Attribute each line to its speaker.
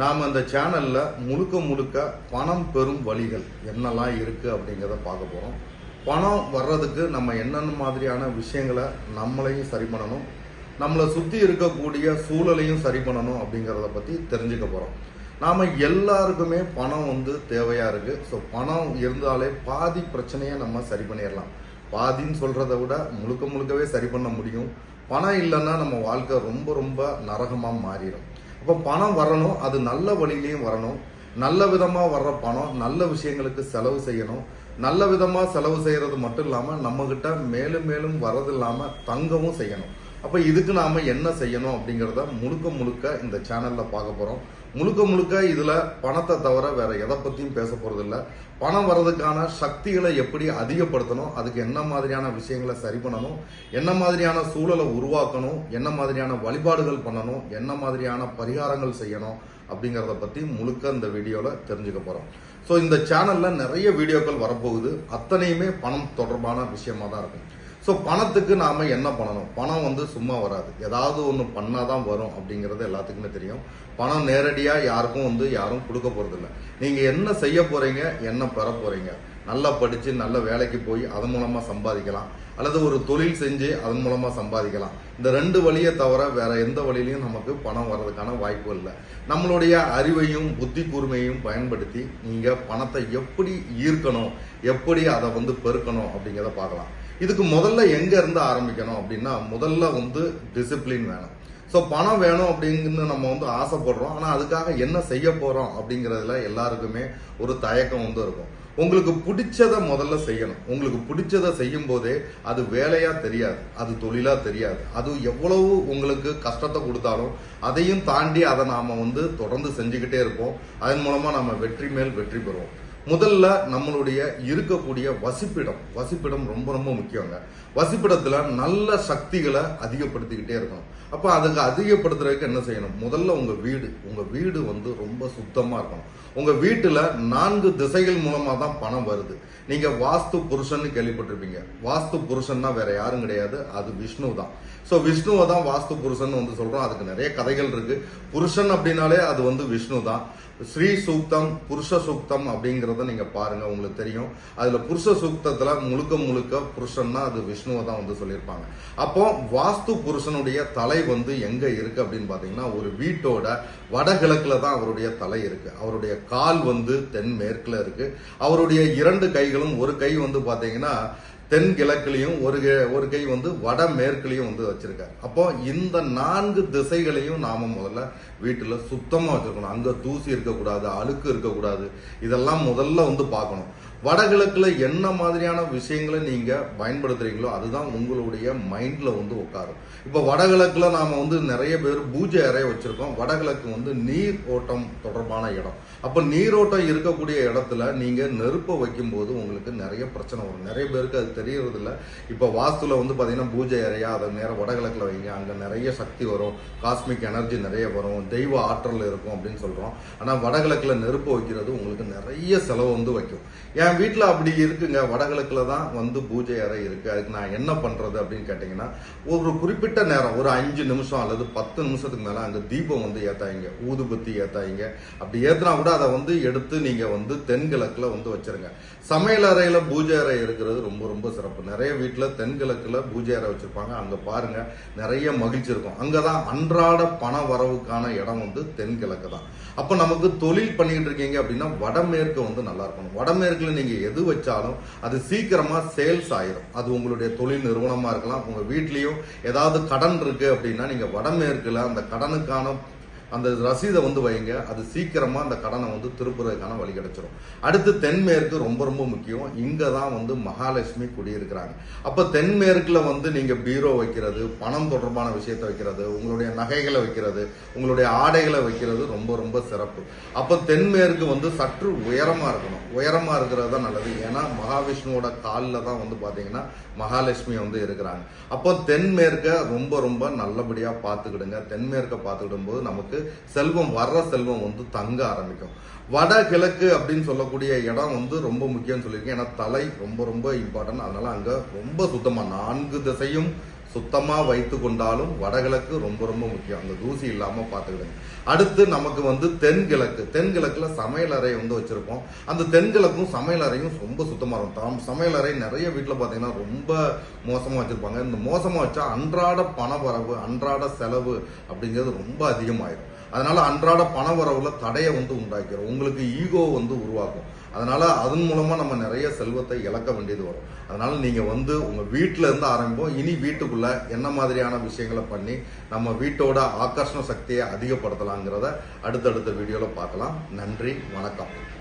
Speaker 1: நாம் அந்த சேனலில் முழுக்க முழுக்க பணம் பெறும் வழிகள் என்னெல்லாம் இருக்குது அப்படிங்கிறத பார்க்க போகிறோம் பணம் வர்றதுக்கு நம்ம என்னென்ன மாதிரியான விஷயங்களை நம்மளையும் சரி பண்ணணும் நம்மளை சுற்றி இருக்கக்கூடிய சூழலையும் சரி பண்ணணும் அப்படிங்கிறத பற்றி தெரிஞ்சுக்க போகிறோம் நாம் எல்லாருக்குமே பணம் வந்து தேவையாக இருக்குது ஸோ பணம் இருந்தாலே பாதி பிரச்சனையை நம்ம சரி பண்ணிடலாம். பாதின்னு சொல்கிறத விட முழுக்க முழுக்கவே சரி பண்ண முடியும். பணம் இல்லைன்னா நம்ம வாழ்க்கை ரொம்ப ரொம்ப நரகமாக மாறிடும். இப்போ பணம் வரணும் அது நல்ல வழியிலையும் வரணும். நல்ல விதமாக வர்ற பணம் நல்ல விஷயங்களுக்கு செலவு செய்யணும். நல்ல விதமாக செலவு செய்கிறது மட்டும் இல்லாமல் நம்மக்கிட்ட மேலும் மேலும் வரது இல்லாமல் தங்கவும் செய்யணும். அப்போ இதுக்கு நாம் என்ன செய்யணும் அப்படிங்கிறத முழுக்க முழுக்க இந்த சேனலில் பார்க்க போகிறோம் முழுக்க முழுக்க இதில் பணத்தை தவிர வேற எதை பற்றியும் பேச போகிறதில்ல பணம் வர்றதுக்கான சக்திகளை எப்படி அதிகப்படுத்தணும் அதுக்கு என்ன மாதிரியான விஷயங்களை சரி பண்ணணும் என்ன மாதிரியான சூழலை உருவாக்கணும் என்ன மாதிரியான வழிபாடுகள் பண்ணணும் என்ன மாதிரியான பரிகாரங்கள் செய்யணும் அப்படிங்கிறத பற்றி முழுக்க இந்த வீடியோவில் தெரிஞ்சுக்க போகிறோம் ஸோ இந்த சேனலில் நிறைய வீடியோக்கள் வரப்போகுது. அத்தனையுமே பணம் தொடர்பான விஷயமா தான் இருக்கும். ஸோ பணத்துக்கு நாம் என்ன பண்ணணும்? பணம் வந்து சும்மா வராது. ஏதாவது ஒன்று பண்ணால் தான் வரும் அப்படிங்கிறது எல்லாத்துக்குமே தெரியும். பணம் நேரடியாக யாருக்கும் வந்து யாரும் கொடுக்க போகிறதில்ல நீங்கள் என்ன செய்ய போகிறீங்க என்ன பெற போகிறீங்க நல்லா படித்து நல்ல வேலைக்கு போய் அதன் மூலமாக சம்பாதிக்கலாம். அல்லது ஒரு தொழில் செஞ்சு அதன் மூலமாக சம்பாதிக்கலாம். இந்த ரெண்டு வழியை தவிர வேற எந்த வழியிலையும் நமக்கு பணம் வர்றதுக்கான வாய்ப்பு இல்லை. நம்மளுடைய அறிவையும் புத்தி கூர்மையும் பயன்படுத்தி நீங்கள் பணத்தை எப்படி ஈர்க்கணும்? எப்படி அதை வந்து பெருக்கணும்? அப்படிங்கிறத பார்க்கலாம். இதுக்கு முதல்ல எங்க இருந்து ஆரம்பிக்கணும் அப்படின்னா முதல்ல வந்து டிசிப்ளின் வேணும். ஸோ பணம் வேணும் அப்படின்னு நம்ம வந்து ஆசைப்படுறோம். ஆனால் அதுக்காக என்ன செய்ய போறோம் அப்படிங்கிறதுல எல்லாருக்குமே ஒரு தயக்கம் வந்து இருக்கும். உங்களுக்கு பிடிச்சதை முதல்ல செய்யணும். உங்களுக்கு பிடிச்சதை செய்யும் போதே அது வேலையா தெரியாது. அது தொழிலா தெரியாது. அது எவ்வளவு உங்களுக்கு கஷ்டத்தை கொடுத்தாலும் அதையும் தாண்டி அதை நாம வந்து தொடர்ந்து செஞ்சுக்கிட்டே இருப்போம். அதன் மூலமா நம்ம வெற்றி மேல் வெற்றி பெறுவோம். முதல்ல நம்மளுடைய இருக்கக்கூடிய வசிப்பிடம் வசிப்பிடம் ரொம்ப ரொம்ப முக்கியங்க. வசிப்பிடத்துல நல்ல சக்திகளை அதிகப்படுத்திக்கிட்டே இருக்கணும். அப்ப அதுக்கு அதிகப்படுத்துறதுக்கு என்ன செய்யணும்? முதல்ல உங்க வீடு உங்க வீடு வந்து ரொம்ப சுத்தமா இருக்கணும். உங்க வீட்டுல நான்கு திசைகள் மூலமா தான் பணம் வருது. நீங்க வாஸ்து புருஷன் கேள்விப்பட்டிருப்பீங்க. வாஸ்து புருஷன்னா வேற யாரும் கிடையாது அது விஷ்ணு தான். ஸோ விஷ்ணுவை தான் வாஸ்து புருஷன் வந்து சொல்றோம். அதுக்கு நிறைய கதைகள் இருக்கு. புருஷன் அப்படின்னாலே அது வந்து விஷ்ணு தான். ஸ்ரீ சூக்தம் புருஷ சூக்தம் அப்படிங்கிறது நீங்க பாருங்க உங்களுக்கு தெரியும். அதுல புருஷ சூக்தத்துல முழுக்க முழுக்க புருஷன்னா அது விஷ்ணுவை தான் வந்து சொல்லியிருப்பாங்க. அப்போ வாஸ்து புருஷனுடைய தலை வந்து எங்க இருக்கு அப்படின்னு பாத்தீங்கன்னா ஒரு வீட்டோட வடகிழக்குல தான் அவருடைய தலை இருக்கு. அவருடைய கால் வந்து தென்மேற்கில் இருக்கு. அவருடைய இரண்டு கைகளும் ஒரு கை வந்து பாத்தீங்கன்னா தென் கிழக்குலையும் ஒரு கை- ஒரு கை வந்து வட மேற்குலையும் வந்து வச்சிருக்காரு. அப்போ இந்த நான்கு திசைகளையும் நாம முதல்ல வீட்டில் சுத்தமாக வச்சிருக்கணும். அங்கே தூசி இருக்கக்கூடாது அழுக்கு இருக்கக்கூடாது. இதெல்லாம் முதல்ல வந்து பார்க்கணும். வடகிழக்கில் என்ன மாதிரியான விஷயங்களை நீங்கள் பயன்படுத்துகிறீங்களோ அதுதான் உங்களுடைய மைண்டில் வந்து உட்காரும். இப்போ வடகிழக்கில் நாம் வந்து நிறைய பேர் பூஜை அறைய வச்சுருக்கோம். வடகிழக்கு வந்து நீர் ஓட்டம் தொடர்பான இடம். அப்போ நீரோட்டம் இருக்கக்கூடிய இடத்துல நீங்கள் நெருப்பை வைக்கும்போது உங்களுக்கு நிறைய பிரச்சனை வரும். நிறைய பேருக்கு அது தெரியறதில்ல. இப்போ இப்ப வாஸ்துல வந்து பார்த்திங்கன்னா பூஜை அறையா அதை நேரம் வடகிழக்கில் வைங்க. அங்கே நிறைய சக்தி வரும். காஸ்மிக் எனர்ஜி நிறைய வரும். தெய்வ ஆற்றல் இருக்கும் அப்படின்னு சொல்கிறோம் ஆனால் வடகிழக்கில் நெருப்பு வைக்கிறது உங்களுக்கு நிறைய செலவு வந்து வைக்கும். ஏன் என் வீட்டில் அப்படி இருக்குங்க. வடகிழக்கில் தான் வந்து பூஜை அறை இருக்குது அதுக்கு நான் என்ன பண்ணுறது அப்படின்னு கேட்டிங்கன்னா ஒரு குறிப்பிட்ட நேரம் ஒரு அஞ்சு நிமிஷம் அல்லது பத்து நிமிஷத்துக்கு மேலே அங்கே தீபம் வந்து ஏற்றாயிங்க ஊதுபத்தி ஏற்றாயிங்க அப்படி ஏற்றினா கூட அதை வந்து எடுத்து நீங்கள் வந்து தென்கிழக்கில் வந்து வச்சிருங்க. சமையல் அறையில் பூஜை அறை இருக்கிறது ரொம்ப ரொம்ப சிறப்பு. நிறைய வீட்டில் தென்கிழக்கில் பூஜை அறை வச்சுருப்பாங்க. அங்கே பாருங்கள் நிறைய மகிழ்ச்சி இருக்கும். அங்கே தான் அன்றாட பண வரவுக்கான இடம் வந்து தென்கிழக்கு தான். அப்போ நமக்கு தொழில் பண்ணிக்கிட்டு இருக்கீங்க அப்படின்னா வடமேற்கு வந்து நல்லா இருக்கணும். வடமேற்குல நீங்க எது வச்சாலும் அது சீக்கிரமா சேல்ஸ் ஆயிரும். அது உங்களுடைய தொழில் நிறுவனமா இருக்கலாம். உங்க வீட்லயும் ஏதாவது கடன் இருக்கு அப்படின்னா நீங்க வடமேற்குல அந்த கடனுக்கான அந்த ரசீதை வந்து வைங்க. அது சீக்கிரமாக அந்த கடனை வந்து திருப்புறதுக்கான வழி கிடைச்சிரும். அடுத்து தென்மேற்கு ரொம்ப ரொம்ப முக்கியம். இங்கே தான் வந்து மகாலட்சுமி குடியிருக்கிறாங்க. அப்போ தென்மேற்கில் வந்து நீங்கள் பீரோ வைக்கிறது பணம் தொடர்பான விஷயத்தை வைக்கிறது உங்களுடைய நகைகளை வைக்கிறது உங்களுடைய ஆடைகளை வைக்கிறது ரொம்ப ரொம்ப சிறப்பு. அப்போ தென்மேற்கு வந்து சற்று உயரமாக இருக்கணும். உயரமாக இருக்கிறது தான் நல்லது. ஏன்னா மகாவிஷ்ணுவோட காலில் தான் வந்து பார்த்தீங்கன்னா மகாலட்சுமி வந்து இருக்கிறாங்க. அப்போ தென்மேற்கை ரொம்ப ரொம்ப நல்லபடியாக பார்த்துக்கிடுங்க. தென்மேற்கை பார்த்துக்கிடும் போது நமக்கு செல்வம் வர்ற செல்வம் வந்து தங்க ஆரம்பிக்கும். வடகிழக்கு அப்படின்னு சொல்லக்கூடிய இடம் வந்து ரொம்ப முக்கியம்னு சொல்லியிருக்கேன். ஏன்னா தலை ரொம்ப ரொம்ப இம்பார்ட்டன்ட் அதனால அங்க ரொம்ப சுத்தமா நான்கு திசையும் சுத்தமாக வைத்து கொண்டாலும் வடகிழக்கு ரொம்ப ரொம்ப முக்கியம். அந்த தூசி இல்லாமல் பார்த்துக்கிடுங்க. அடுத்து நமக்கு வந்து தென்கிழக்கு தென்கிழக்கில் சமையலறை வந்து வச்சுருப்போம். அந்த தென்கிழக்கும் சமையலறையும் ரொம்ப சுத்தமாக இருக்கும். தாம் சமையலறை நிறைய வீட்டில் பார்த்தீங்கன்னா ரொம்ப மோசமாக வச்சுருப்பாங்க. இந்த மோசமாக வச்சா அன்றாட பண வரவு அன்றாட செலவு அப்படிங்கிறது ரொம்ப அதிகமாயிடும் அதனால அன்றாட பண வரவுல தடையை வந்து உண்டாக்கிறோம் உங்களுக்கு ஈகோ வந்து உருவாக்கும். அதனால அதன் மூலமா நம்ம நிறைய செல்வத்தை இழக்க வேண்டியது வரும். அதனால நீங்க வந்து உங்க வீட்டில இருந்து ஆரம்பிப்போம். இனி வீட்டுக்குள்ள என்ன மாதிரியான விஷயங்களை பண்ணி நம்ம வீட்டோட ஆகர்ஷண சக்தியை அதிகப்படுத்தலாங்கிறத அடுத்தடுத்த வீடியோல பார்க்கலாம். நன்றி வணக்கம்.